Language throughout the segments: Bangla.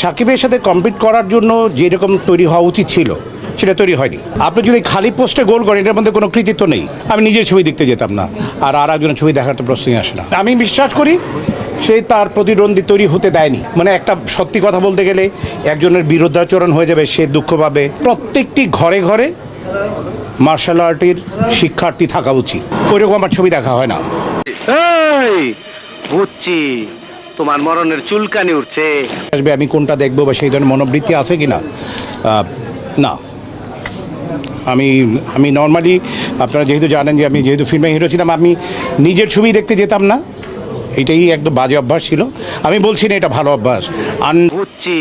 সাকিবের সাথে কম্পিট করার জন্য যেরকম তৈরি হওয়া উচিত ছিল, সেটা তৈরি হয়নি। আপনি যদি খালি পোস্টে গোল করেন, এটার মধ্যে কোনো কৃতিত্ব নেই। আমি নিজের ছবি দেখতে যেতাম না, আর আর একজনের ছবি দেখার তো প্রশ্নই আসে না। আমি বিশ্বাস করি, সে তার প্রতিদ্বন্দ্বী তৈরি হতে দেয়নি। মানে একটা সত্যি কথা বলতে গেলে, একজনের বিরুদ্ধাচরণ হয়ে যাবে, সে দুঃখ পাবে। প্রত্যেকটি ঘরে ঘরে মার্শাল আর্টের শিক্ষার্থী থাকা উচিত। ওইরকম আমার ছবি দেখা হয় না। বুঝছি। তোমার মরণের চুলকানি উঠছে। আসবে আমি কোনটা দেখব বা সেই ধরনের মনোবৃত্তি আছে কি না না। আমি আমি নর্মালি আপনারা যেহেতু জানেন যে আমি যেহেতু ফিল্মে হিরো ছিলাম আমি নিজের ছবি দেখতে যেতাম না। এটাই একদম বাজে অভ্যাস ছিল। আমি বলছি না এটা ভালো অভ্যাস। বুঝছি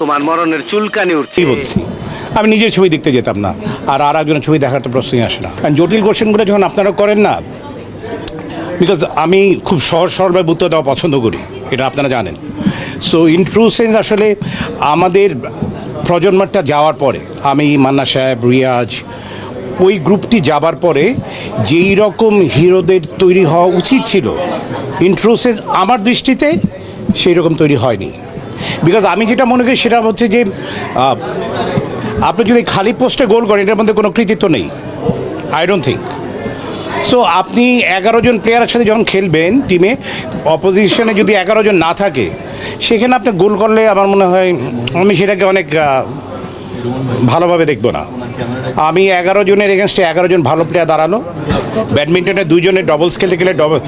তোমার মরণের চুলকানি উঠছে। কি বলছি আমি নিজের ছবি দেখতে যেতাম না। আর আর একজনের ছবি দেখার তো প্রশ্নই আসে না। কারণ জটিল কোশ্চেনগুলো যখন আপনারা করেন না বিকজ আমি খুব সহজ সরলভাবে উত্তর দেওয়া পছন্দ করি, এটা আপনারা জানেন। সো ইন ট্রু সেন্স আসলে আমাদের প্রজন্মটা যাওয়ার পরে, আমি মান্না সাহেব, রিয়াজ, ওই গ্রুপটি যাবার পরে যেই রকম হিরোদের তৈরি হওয়া উচিত ছিল ইন ট্রু সেন্স আমার দৃষ্টিতে সেই রকম তৈরি হয়নি। বিকজ আমি যেটা মনে করি সেটা হচ্ছে যে আপনি যদি খালি পোস্টে গোল করেন, এটার মধ্যে কোনো কৃতিত্ব নেই। আই ডোন্ট থিঙ্ক সো আপনি এগারো জন প্লেয়ারের সাথে যখন খেলবেন টিমে অপোজিশনে যদি এগারো জন না থাকে, সেখানে আপনি গোল করলে আমার মনে হয় আমি সেটাকে অনেক ভালোভাবে দেখব না। আমি এগারো জনের এগেনস্টে এগারো জন ভালো প্লেয়ার দাঁড়াল। ব্যাডমিন্টনে দুজনের ডবলস খেলতে গেলে ডবল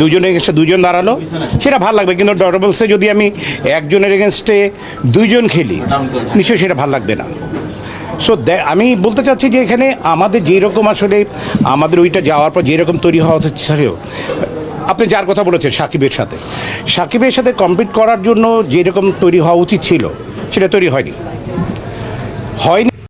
দুজনের এগেনস্টে দুজন দাঁড়াল। সেটা ভালো লাগবে, কিন্তু ডবলসে যদি আমি একজনের এগেনস্টে দুইজন খেলি, নিশ্চয়ই সেটা ভালো লাগবে না। সো আমি বলতে চাচ্ছি যে এখানে আমাদের যেরকম আসলে আমাদের ওইটা যাওয়ার পর যেরকম তৈরি হওয়া ছিল আপনি যার কথা বলেছেন, সাকিবের সাথে। সাকিবের সাথে কমপ্লিট করার জন্য যেরকম তৈরি হওয়া উচিত ছিল, সেটা তৈরি হয়নি। হয়নি